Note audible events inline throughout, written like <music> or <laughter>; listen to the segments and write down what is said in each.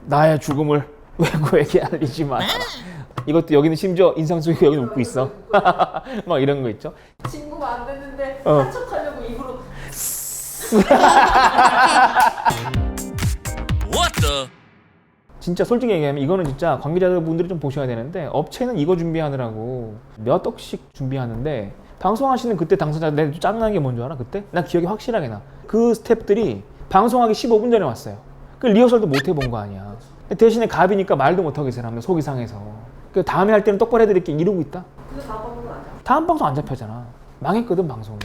나의 죽음을 외국에게 알리지 마라. 이것도 여기는 심지어 인상 쓰고 여기 웃고 있어. <laughs> 막 이런 거 있죠. 친구가 안 됐는데 어. 한척하려고 입으로 <laughs> What the? 진짜 솔직히 얘기하면 이거는 진짜 관계자분들이 좀 보셔야 되는데 업체는 이거 준비하느라고 몇 억씩 준비하는데 방송하시는 그때 당사자 내가 짜증나는 게 뭔지 알아? 그때? 나 기억이 확실하게 나. 그 스탭들이 방송하기 15분 전에 왔어요. 그 리허설도 못 해본 거 아니야. 대신에 갑이니까 말도 못 하게 사람들 속이 상해서. 그 다음에 할 때는 똑바로 해드릴게 이러고 있다. 근데 다? 다음 방송 안 잡혔잖아. 망했거든 방송이.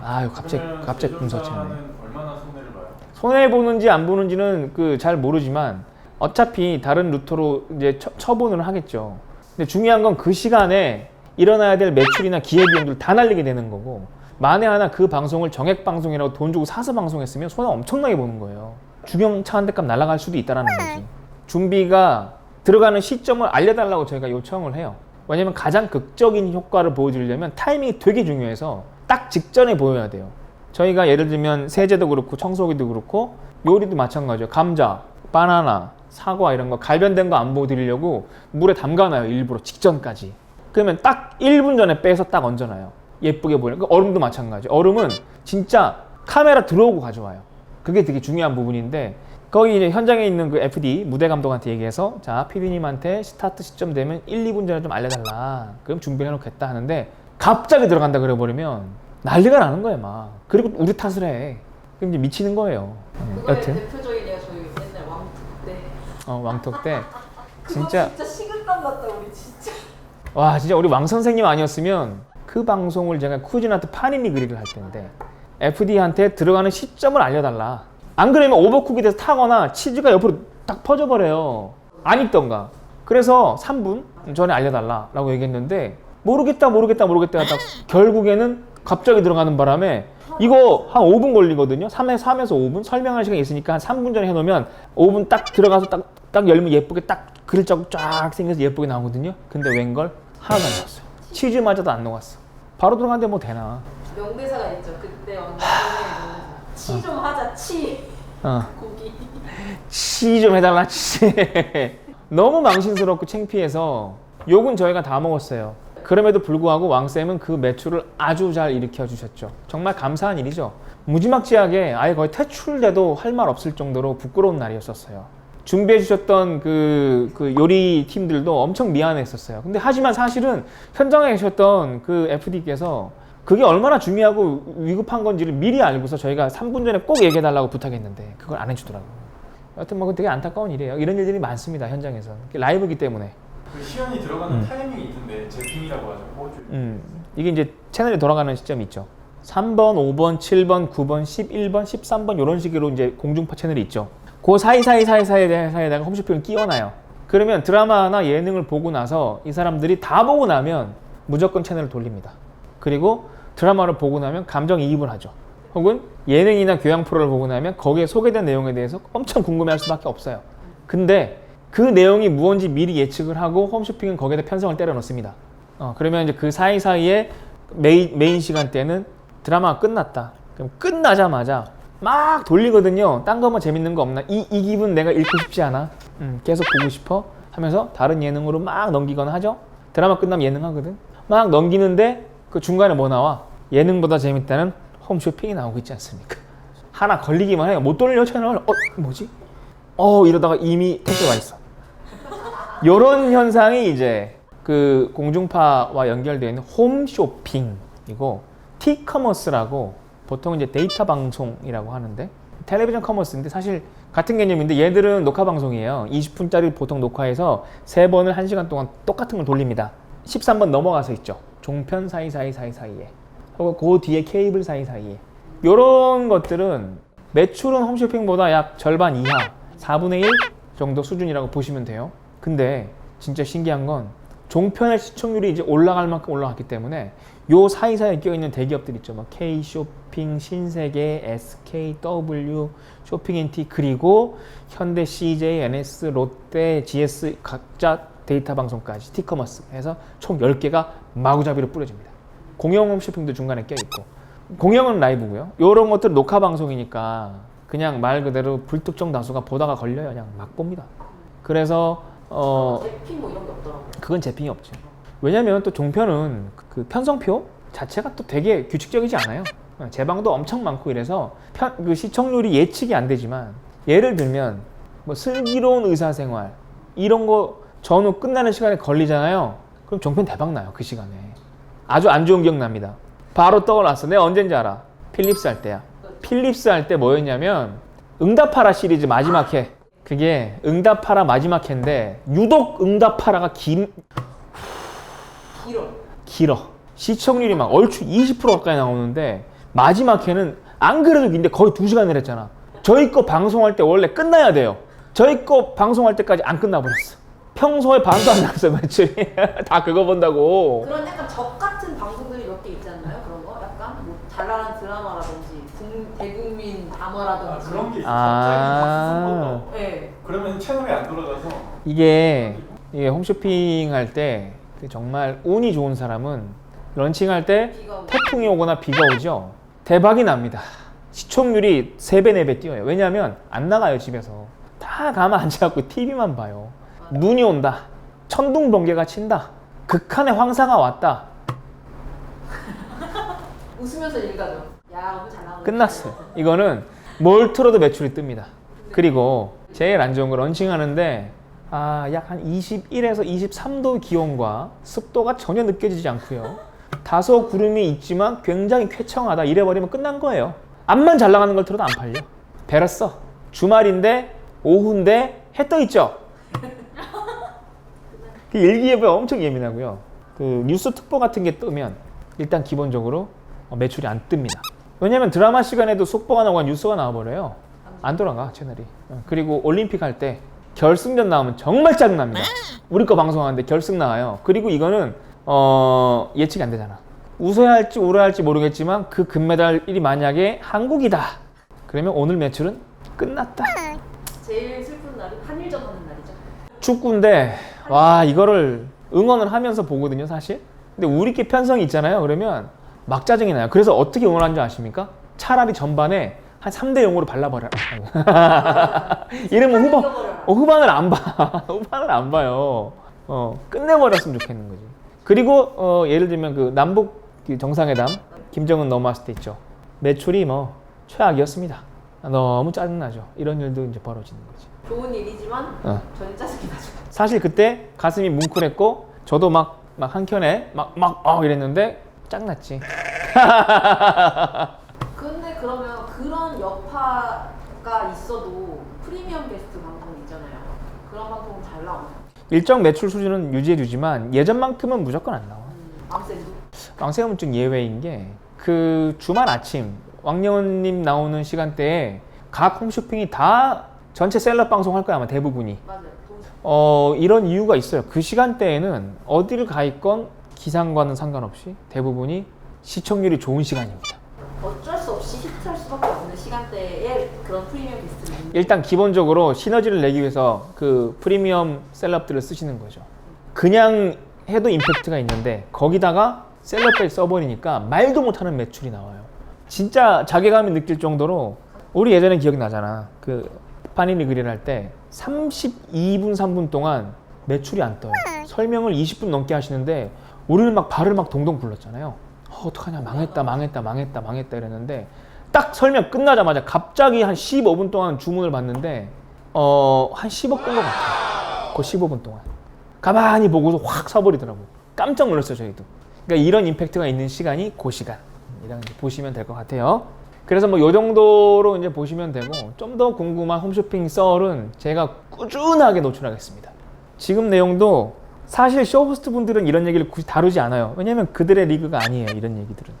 아유 갑자기 갑자기. 제조사는 얼마나 손해를 봐요? 손해 보는지 안 보는지는 그 잘 모르지만 어차피 다른 루터로 이제 처, 처분을 하겠죠. 근데 중요한 건 그 시간에 일어나야 될 매출이나 기회비용들 다 날리게 되는 거고 만에 하나 그 방송을 정액 방송이라고 돈 주고 사서 방송했으면 손해 엄청나게 보는 거예요. 주경차 한 대값 날아갈 수도 있다라는 거지. 준비가 들어가는 시점을 알려달라고 저희가 요청을 해요. 왜냐면 가장 극적인 효과를 보여주려면 타이밍이 되게 중요해서 딱 직전에 보여야 돼요. 저희가 예를 들면 세제도 그렇고 청소기도 그렇고 요리도 마찬가지예요. 감자, 바나나, 사과 이런 거 갈변된 거 안 보여드리려고 물에 담가놔요. 일부러 직전까지. 그러면 딱 1분 전에 빼서 딱 얹어놔요. 예쁘게 보이는. 그 얼음도 마찬가지. 얼음은 진짜 카메라 들어오고 가져와요. 그게 되게 중요한 부분인데 거기 이제 현장에 있는 그 FD 무대 감독한테 얘기해서 자 PD님한테 스타트 시점 되면 1, 2분 전에 좀 알려달라. 그럼 준비해 놓겠다 하는데 갑자기 들어간다 그래 버리면 난리가 나는 거예요 막. 그리고 우리 탓을 해. 그럼 이제 미치는 거예요. 음, 그거의 여튼 대표적인 예가 저희 옛날 왕투 때 어, 왕톡 때 <laughs> 그거 진짜 진짜 식은땀 났다 우리 진짜 와 진짜 우리 왕 선생님 아니었으면 그 방송을 제가 쿠지나트 파니니 그리를 할 텐데 FD한테 들어가는 시점을 알려달라. 안 그러면 오버쿡이 돼서 타거나 치즈가 옆으로 딱 퍼져버려요. 안 익던가. 그래서 3분 전에 알려달라라고 얘기했는데 모르겠다 모르겠다 모르겠다 하다 <laughs> 결국에는 갑자기 들어가는 바람에 이거 한 5분 걸리거든요. 3에 3에서 5분 설명할 시간이 있으니까 한 3분 전에 해놓으면 5분 딱 들어가서 딱, 딱 열면 예쁘게 딱 그릴 자국 쫙 생겨서 예쁘게 나오거든요. 근데 웬걸 하나도 안 나왔어요. 치즈 마저도 안 녹았어. 바로 들어갔는데 뭐 되나? 명대사가 있죠 그때 왕투의 명대사 치좀 하자 치 어. 고기 치좀 해달라 치. <laughs> 너무 망신스럽고 창피해서 욕은 저희가 다 먹었어요. 그럼에도 불구하고 왕쌤은 그 매출을 아주 잘 일으켜 주셨죠. 정말 감사한 일이죠. 무지막지하게 아예 거의 퇴출돼도 할 말 없을 정도로 부끄러운 날이었었어요. 준비해 주셨던 그, 그 요리 팀들도 엄청 미안했었어요. 근데 하지만 사실은 현장에 계셨던 그 FD께서 그게 얼마나 중요하고 위급한 건지를 미리 알고서 저희가 3분 전에 꼭 얘기해 달라고 부탁했는데 그걸 안 해주더라고요. 여튼 뭐 되게 안타까운 일이에요. 이런 일들이 많습니다 현장에서 라이브기 때문에. 그 시연이 들어가는 타이밍이 있던데 제핑이라고 하죠. 호주. 음, 이게 이제 채널이 돌아가는 시점이 있죠. 3번, 5번, 7번, 9번, 11번, 13번 이런 식으로 이제 공중파 채널이 있죠. 그 사이 사이 사이 사이 사이에다가 홈쇼핑을 끼워놔요. 그러면 드라마나 예능을 보고 나서 이 사람들이 다 보고 나면 무조건 채널을 돌립니다. 그리고 드라마를 보고 나면 감정이입을 하죠. 혹은 예능이나 교양 프로를 보고 나면 거기에 소개된 내용에 대해서 엄청 궁금해할 수밖에 없어요. 근데 그 내용이 무언지 미리 예측을 하고 홈쇼핑은 거기에다 편성을 때려 넣습니다. 어, 그러면 이제 그 사이사이에 메인, 메인 시간대는 드라마가 끝났다. 그럼 끝나자마자 막 돌리거든요. 딴거뭐 재밌는 거 없나? 이, 이 기분 내가 잃고 싶지 않아. 음, 계속 보고 싶어. 하면서 다른 예능으로 막 넘기거나 하죠. 드라마 끝나면 예능 하거든. 막 넘기는데 그 중간에 뭐 나와? 예능보다 재밌다는 홈쇼핑이 나오고 있지 않습니까? 하나 걸리기만 해요. 못 돌려 채널. 어, 뭐지? 어, 이러다가 이미 택배 와 있어. 요런 현상이 이제 그 공중파와 연결되어 있는 홈쇼핑이고 티커머스라고 보통 이제 데이터 방송이라고 하는데 텔레비전 커머스인데 사실 같은 개념인데 얘들은 녹화 방송이에요. 20분짜리 보통 녹화해서 세 번을 1시간 동안 똑같은 걸 돌립니다. 13번 넘어가서 있죠. 종편 사이사이 사이사이에 하고 그 뒤에 케이블 사이사이에 요런 것들은 매출은 홈쇼핑보다 약 절반 이하 4분의 1 정도 수준이라고 보시면 돼요. 근데 진짜 신기한 건 종편의 시청률이 이제 올라갈 만큼 올라갔기 때문에 요 사이사이에 껴있는 대기업들 있죠. 막 K쇼핑, 신세계, SKW, 쇼핑앤티 그리고 현대 CJ, NS, 롯데, GS 각자 데이터 방송까지 티커머스 해서 총 10개가 마구잡이로 뿌려집니다. 공영 홈쇼핑도 중간에 껴있고 공영은 라이브고요. 요런 것들 녹화 방송이니까 그냥 말 그대로 불특정 다수가 보다가 걸려요. 그냥 막 봅니다. 그래서 어 제품 뭐 이런 게 없더라고요. 그건 재핑이 없죠. 왜냐면 또 종편은 그 편성표 자체가 또 되게 규칙적이지 않아요. 어, 제방도 엄청 많고 이래서 편, 그 시청률이 예측이 안 되지만 예를 들면 뭐 슬기로운 의사생활 이런 거 전후 끝나는 시간에 걸리잖아요. 그럼 종편 대박 나요 그 시간에. 아주 안 좋은 기억 납니다. 바로 떠올랐어. 내가 언젠지 알아. 필립스 할 때야. 필립스 할 때 뭐였냐면 응답하라 시리즈 마지막 회. 그게 응답하라 마지막 회인데 유독 응답하라가 긴, 길어. 길어. 시청률이 막 얼추 20% 가까이 나오는데 마지막 회는 안 그래도 긴데 거의 2시간을 했잖아. 저희 거 방송할 때 원래 끝나야 돼요. 저희 거 방송할 때까지 안 끝나버렸어. 평소에 반도 안 나왔어요, 매출이. <laughs> 다 그거 본다고. 그런 약간 적 같은 방송들이 몇 개 있지 않나요? 그런 거? 약간 뭐잘 나가는 드라마라든지 국, 대국민 아, 담화라든지. 그런 게 있어. 아. 갑자기 네. 그러면 채널이 안 돌아가서 이게, 이게 홈쇼핑 할 때 정말 운이 좋은 사람은 런칭할 때 비가 오고. 태풍이 오거나 비가 오죠. 대박이 납니다. 시청률이 3배, 4배 뛰어요. 왜냐하면 안 나가요, 집에서. 다 가만 앉아갖고 TV만 봐요. 눈이 온다. 천둥 번개가 친다. 극한의 황사가 왔다. <laughs> 웃으면서 읽어줘. 야 오늘 잘 나오네. 끝났어요. 이거는 뭘 틀어도 매출이 뜹니다. 그리고 제일 안 좋은 거 런칭하는데 아, 약 한 21에서 23도 기온과 습도가 전혀 느껴지지 않고요. 다소 구름이 있지만 굉장히 쾌청하다 이래버리면 끝난 거예요. 앞만 잘 나가는 걸 틀어도 안 팔려. 베렸어. 주말인데 오후인데 해 떠 있죠. <laughs> 그 일기예보에 엄청 예민하고요. 그 뉴스 특보 같은 게 뜨면 일단 기본적으로 어, 매출이 안 뜹니다. 왜냐면 드라마 시간에도 속보가 나오거나 뉴스가 나와버려요. 안 돌아가 채널이. 어, 그리고 올림픽 할 때 결승전 나오면 정말 짜증납니다. 우리 거 방송하는데 결승 나와요. 그리고 이거는 어, 예측이 안 되잖아. 웃어야 할지 울어야 할지 모르겠지만 그 금메달이 만약에 한국이다. 그러면 오늘 매출은 끝났다. 제일 슬픈 날이 한일전 하는 날이죠. 축구인데 와 이거를 응원을 하면서 보거든요 사실 근데 우리끼리 편성이 있잖아요 그러면 막 짜증이 나요 그래서 어떻게 응원하는 줄 아십니까? 차라리 전반에 한 3대 0으로 발라버려 <laughs> 이러면 후반. 어, 후반을 안 봐. <laughs> 후반을 안 봐요. 어, 끝내버렸으면 좋겠는 거지. 그리고 어, 예를 들면 그 남북 그 정상회담 김정은 넘어왔을 때 있죠. 매출이 뭐 최악이었습니다. 너무 짜증나죠. 이런 일도 이제 벌어지는 거지. 좋은 일이지만 어. 저는 짜증이 나죠. 사실 그때 가슴이 뭉클했고 저도 막 막 한켠에 막 막 어 이랬는데 짱났지. <laughs> 근데 그러면 그런 여파가 있어도 프리미엄 게스트 방송 있잖아요. 그런 방송 잘 나오나요? 일정 매출 수준은 유지해 주지만 예전만큼은 무조건 안 나와. 음? 왕세음은 좀 예외인 게 그 주말 아침 왕여운님 나오는 시간대에 각 홈쇼핑이 다 전체 셀럽 방송 할 거야 아마 대부분이 맞아요. 돈- 어 이런 이유가 있어요 그 시간대에는 어디를 가 있건 기상과는 상관없이 대부분이 시청률이 좋은 시간입니다 어쩔 수 없이 히트할 수밖에 없는 시간대에 그런 프리미엄 게스트를 있는 일단 기본적으로 시너지를 내기 위해서 그 프리미엄 셀럽들을 쓰시는 거죠 그냥 해도 임팩트가 있는데 거기다가 셀럽까지 써버리니까 말도 못하는 매출이 나와요. 진짜 자괴감이 느낄 정도로 우리 예전에 기억나잖아. 그 파니니 그릴 할 때 32분 3분 동안 매출이 안 떠요. 설명을 20분 넘게 하시는데 우리는 막 발을 막 동동 굴렀잖아요. 어, 어떡하냐 망했다 망했다 망했다 망했다 이랬는데 딱 설명 끝나자마자 갑자기 한 15분 동안 주문을 받는데 어 한 10억 본것 같아요. 그 15분 동안. 가만히 보고서 확 사버리더라고. 깜짝 놀랐어요, 저희도. 그러니까 이런 임팩트가 있는 시간이 그 시간. 이랑 이제 보시면 될 것 같아요. 그래서 뭐 요 정도로 이제 보시면 되고 좀 더 궁금한 홈쇼핑 썰은 제가 꾸준하게 노출하겠습니다. 지금 내용도 사실 쇼호스트 분들은 이런 얘기를 굳이 다루지 않아요. 왜냐면 그들의 리그가 아니에요, 이런 얘기들은.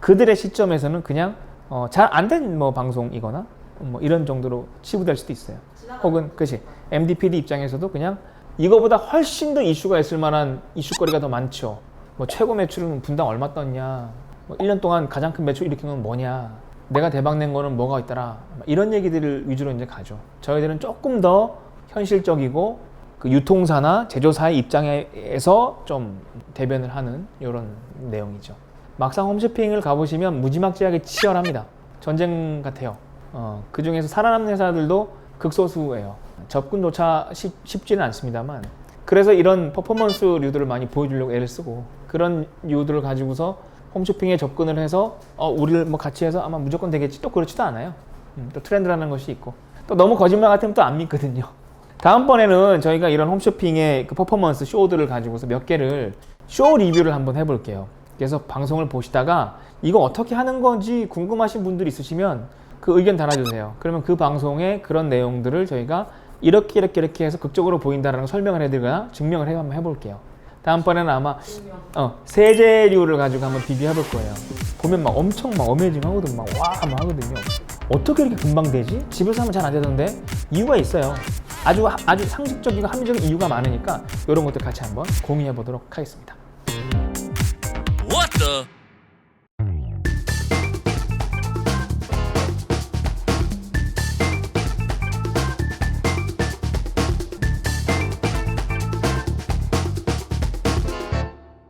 그들의 시점에서는 그냥 어, 잘 안 된 뭐 방송이거나 뭐 이런 정도로 치부될 수도 있어요. 혹은 그지 MDPD 입장에서도 그냥 이거보다 훨씬 더 이슈가 있을 만한 이슈거리가 더 많죠. 뭐 최고 매출은 분당 얼마 떴냐? 뭐 1년 동안 가장 큰 매출 일으킨 건 뭐냐? 내가 대박 낸 거는 뭐가 있더라? 이런 얘기들을 위주로 이제 가죠. 저희들은 조금 더 현실적이고 그 유통사나 제조사의 입장에서 좀 대변을 하는 이런 내용이죠. 막상 홈쇼핑을 가보시면 무지막지하게 치열합니다. 전쟁 같아요. 어, 그 중에서 살아남는 회사들도 극소수예요. 접근조차 쉽, 쉽지는 않습니다만 그래서 이런 퍼포먼스 류들을 많이 보여주려고 애를 쓰고 그런 류들을 가지고서 홈쇼핑에 접근을 해서 어, 우리를 뭐 같이 해서 아마 무조건 되겠지 또 그렇지도 않아요. 음, 또 트렌드라는 것이 있고 또 너무 거짓말 같으면 또 안 믿거든요. <laughs> 다음번에는 저희가 이런 홈쇼핑의 그 퍼포먼스 쇼들을 가지고서 몇 개를 쇼 리뷰를 한번 해볼게요. 그래서 방송을 보시다가 이거 어떻게 하는 건지 궁금하신 분들 있으시면 그 의견 달아주세요. 그러면 그 방송의 그런 내용들을 저희가 이렇게 이렇게 이렇게 해서 극적으로 보인다라는 걸 설명을 해드리거나 증명을 해 한번 해볼게요. 다음번에는 아마. 어, 세제류를 가지고 한번 비교해 볼 거예요. 보면 막 엄청 막 어메이징 하거든, 막 와, 막 하거든요. 어떻게 이렇게 금방 되지? 집에서 하면 잘 안 되던데 이유가 있어요. 아주 아주 상식적이고 합리적인 이유가 많으니까 이런 것들 같이 한번 공유해 보도록 하겠습니다.